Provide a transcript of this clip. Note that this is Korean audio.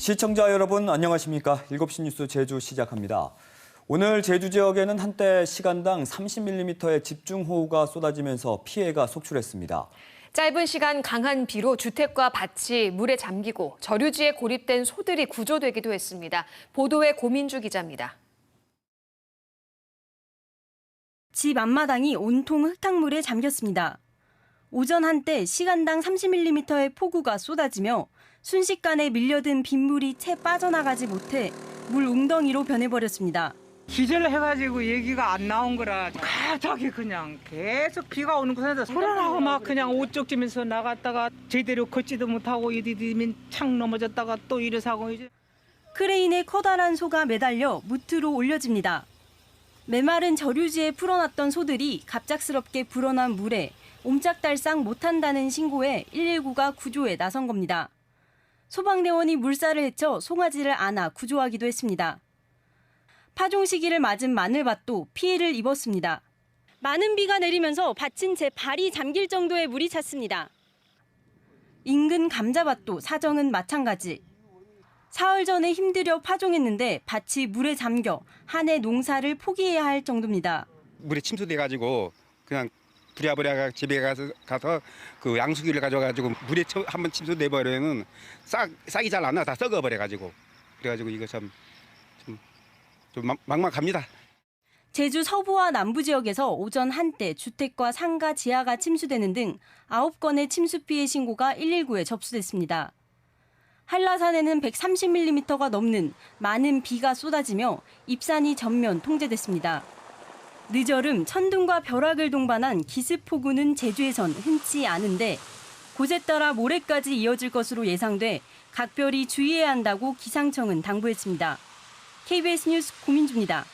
시청자 여러분 안녕하십니까? 7시 뉴스 제주 시작합니다. 오늘 제주 지역에는 한때 시간당 30mm의 집중호우가 쏟아지면서 피해가 속출했습니다. 짧은 시간 강한 비로 주택과 밭이 물에 잠기고 저류지에 고립된 소들이 구조되기도 했습니다. 보도에 고민주 기자입니다. 집 앞마당이 온통 흙탕물에 잠겼습니다. 오전 한때 시간당 30mm의 폭우가 쏟아지며 순식간에 밀려든 빗물이 채 빠져나가지 못해 물 웅덩이로 변해버렸습니다. 기절 해가지고 얘기가 안 나온 거라 갑자기 그냥 계속 비가 오는 곳에서 소란하고 막 그냥 옷 쪽지면서 나갔다가 제대로 걷지도 못하고 이디디면 창 넘어졌다가 또 이래사고 이제 크레인에 커다란 소가 매달려 무트로 올려집니다. 메마른 저류지에 풀어놨던 소들이 갑작스럽게 불어난 물에 옴짝달싹 못한다는 신고에 119가 구조에 나선 겁니다. 소방대원이 물살을 헤쳐 송아지를 안아 구조하기도 했습니다. 파종 시기를 맞은 마늘밭도 피해를 입었습니다. 많은 비가 내리면서 밭은 제 발이 잠길 정도의 물이 찼습니다. 인근 감자밭도 사정은 마찬가지. 사흘 전에 힘들여 파종했는데 밭이 물에 잠겨 한 해 농사를 포기해야 할 정도입니다. 물에 침수돼 가지고 그냥 부랴부랴 집에 가서 가서 그 양수기를 가져가지고 물에 처- 한번 침수돼 버리면은 싹 싹이 잘 안 나 다 썩어 버려 가지고 그래가지고 이거 참 좀 좀 막- 막막합니다. 제주 서부와 남부 지역에서 오전 한때 주택과 상가 지하가 침수되는 등 9건의 침수 피해 신고가 119에 접수됐습니다. 한라산에는 130mm가 넘는 많은 비가 쏟아지며 입산이 전면 통제됐습니다. 늦여름 천둥과 벼락을 동반한 기습폭우는 제주에선 흔치 않은데 곳에 따라 모레까지 이어질 것으로 예상돼 각별히 주의해야 한다고 기상청은 당부했습니다. KBS 뉴스 고민주입니다.